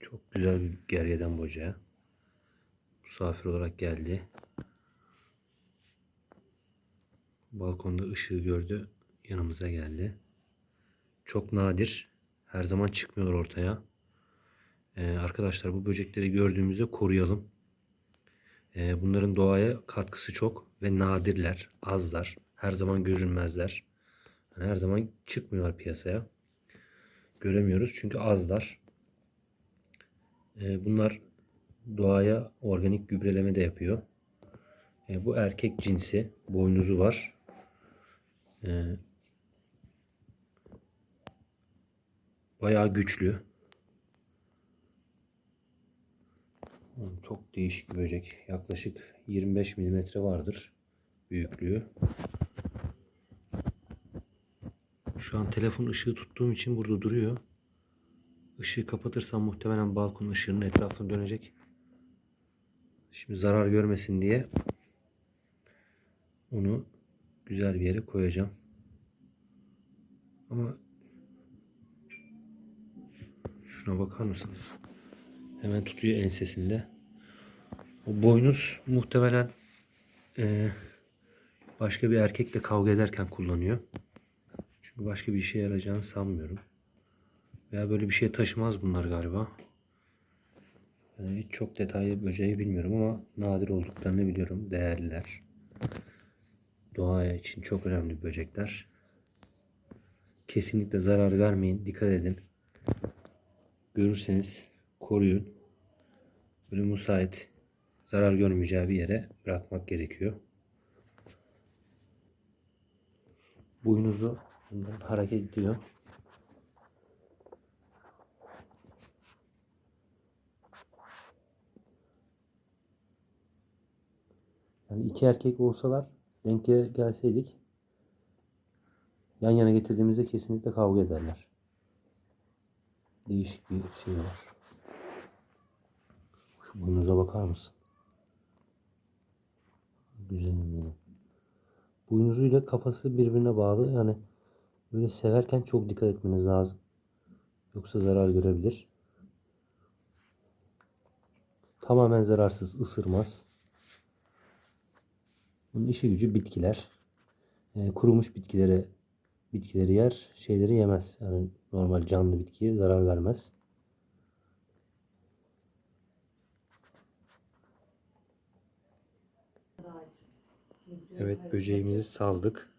Çok güzel bir gergedan boca. Misafir olarak geldi. Balkonda ışığı gördü. Yanımıza geldi. Çok nadir. Her zaman çıkmıyorlar ortaya. Ee, arkadaşlar bu böcekleri gördüğümüzde koruyalım. Ee, bunların doğaya katkısı çok ve nadirler, azlar. Her zaman görünmezler. Yani her zaman çıkmıyorlar piyasaya. Göremiyoruz çünkü azlar. Ee, bunlar doğaya organik gübreleme de yapıyor. Ee, bu erkek cinsi. Boynuzu var. Ee, bayağı güçlü. Çok değişik bir böcek. Yaklaşık 25 milimetre vardır büyüklüğü. Şu an telefon ışığı tuttuğum için burada duruyor. Işığı kapatırsam muhtemelen balkon ışığının etrafına dönecek. Şimdi zarar görmesin diye onu güzel bir yere koyacağım. Ama şuna bakar mısınız? Hemen tutuyor ensesinde. O boynuz muhtemelen eee, başka bir erkekle kavga ederken kullanıyor. Çünkü başka bir işe yarayacağını sanmıyorum. Veya böyle bir şey taşımaz bunlar galiba. Yani hiç çok detaylı böceği bilmiyorum ama nadir olduklarını biliyorum. Değerliler. Doğaya için çok önemli böcekler. Kesinlikle zarar vermeyin. Dikkat edin. Görürseniz koruyun. Böyle müsait zarar görmeyeceği bir yere bırakmak gerekiyor. Boynuzu bundan hareket ediyor. Yani iki erkek olsalar denk gel- gelseydik yan yana getirdiğimizde kesinlikle kavga ederler. Değişik bir şey var. Şu boynuza bakar mısın? Güzelim benim. Boynuzuyla kafası birbirine bağlı. Yani böyle severken çok dikkat etmeniz lazım. Yoksa zarar görebilir. Tamamen zararsız, ısırmaz. Bunun işi gücü bitkiler. Yani kurumuş bitkilere bitkileri yer, şeyleri yemez. Yani normal canlı bitkiye zarar vermez. Evet böceğimizi saldık.